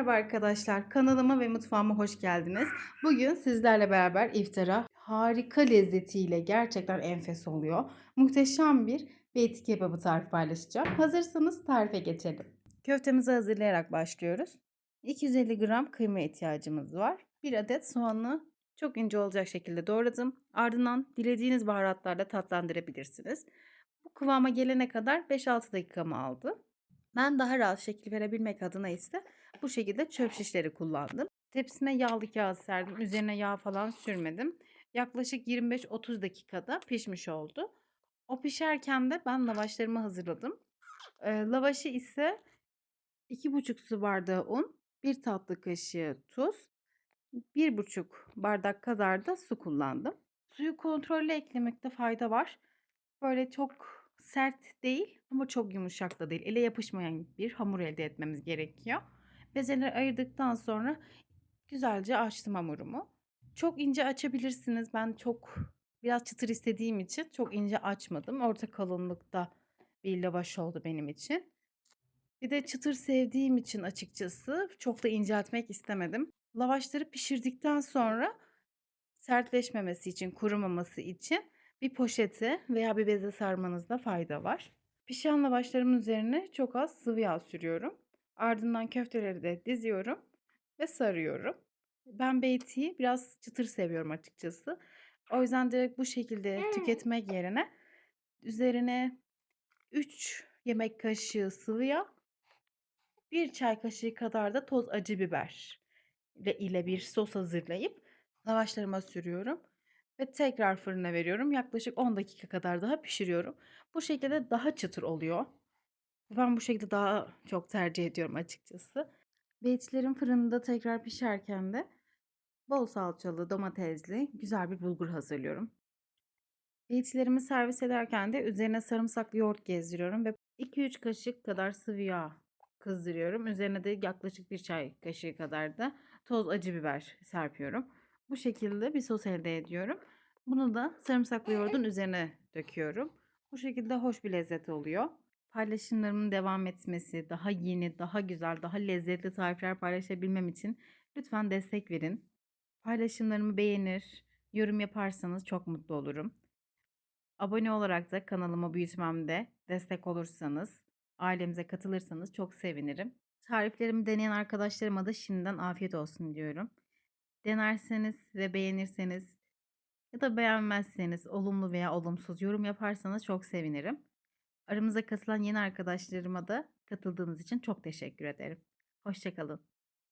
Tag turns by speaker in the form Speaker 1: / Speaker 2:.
Speaker 1: Merhaba arkadaşlar, kanalıma ve mutfağıma hoş geldiniz. Bugün sizlerle beraber iftara harika lezzetiyle gerçekten enfes oluyor. Muhteşem bir beyti kebabı tarifi paylaşacağım. Hazırsanız tarife geçelim. Köftemizi hazırlayarak başlıyoruz. 250 gram kıyma ihtiyacımız var. Bir adet soğanı çok ince olacak şekilde doğradım. Ardından dilediğiniz baharatlarla tatlandırabilirsiniz. Bu kıvama gelene kadar 5-6 dakikamı aldı. Ben daha rahat şekil verebilmek adına ise bu şekilde çöp şişleri kullandım. Tepsime yağlı kağıt serdim. Üzerine yağ falan sürmedim. Yaklaşık 25-30 dakikada pişmiş oldu. O pişerken de ben lavaşlarımı hazırladım. Ee, lavaşı ise 2,5 su bardağı un, 1 tatlı kaşığı tuz, 1,5 bardak kadar da su kullandım. Suyu kontrollü eklemekte fayda var. Böyle çok sert değil ama çok yumuşak da değil. Ele yapışmayan bir hamur elde etmemiz gerekiyor. Bezeleri ayırdıktan sonra güzelce açtım hamurumu. Çok ince açabilirsiniz. Ben çok biraz çıtır istediğim için çok ince açmadım. Orta kalınlıkta bir lavaş oldu benim için. Bir de çıtır sevdiğim için açıkçası çok da inceltmek istemedim. Lavaşları pişirdikten sonra sertleşmemesi için, kurumaması için bir poşete veya bir beze sarmanızda fayda var. Pişen lavaşlarımın üzerine çok az sıvı yağ sürüyorum. Ardından köfteleri de diziyorum ve sarıyorum. Ben beytiyi biraz çıtır seviyorum açıkçası. O yüzden direkt bu şekilde tüketmek yerine üzerine 3 yemek kaşığı sıvı yağ, 1 çay kaşığı kadar da toz acı biber ile bir sos hazırlayıp lavaşlarıma sürüyorum ve tekrar fırına veriyorum. Yaklaşık 10 dakika kadar daha pişiriyorum. Bu şekilde daha çıtır oluyor. Ben bu şekilde daha çok tercih ediyorum açıkçası. Beytilerin fırında tekrar pişerken de bol salçalı, domatesli güzel bir bulgur hazırlıyorum. Beytilerimi servis ederken de üzerine sarımsaklı yoğurt gezdiriyorum ve 2-3 kaşık kadar sıvı yağ kızdırıyorum. Üzerine de yaklaşık bir çay kaşığı kadar da toz acı biber serpiyorum. Bu şekilde bir sos elde ediyorum. Bunu da sarımsaklı yoğurdun üzerine döküyorum. Bu şekilde hoş bir lezzet oluyor. Paylaşımlarımın devam etmesi, daha yeni, daha güzel, daha lezzetli tarifler paylaşabilmem için lütfen destek verin. Paylaşımlarımı beğenir, yorum yaparsanız çok mutlu olurum. Abone olarak da kanalıma büyütmemde destek olursanız, ailemize katılırsanız çok sevinirim. Tariflerimi deneyen arkadaşlarıma da şimdiden afiyet olsun diyorum. Denerseniz ve beğenirseniz ya da beğenmezseniz olumlu veya olumsuz yorum yaparsanız çok sevinirim. Aramıza katılan yeni arkadaşlarıma da katıldığınız için çok teşekkür ederim. Hoşçakalın.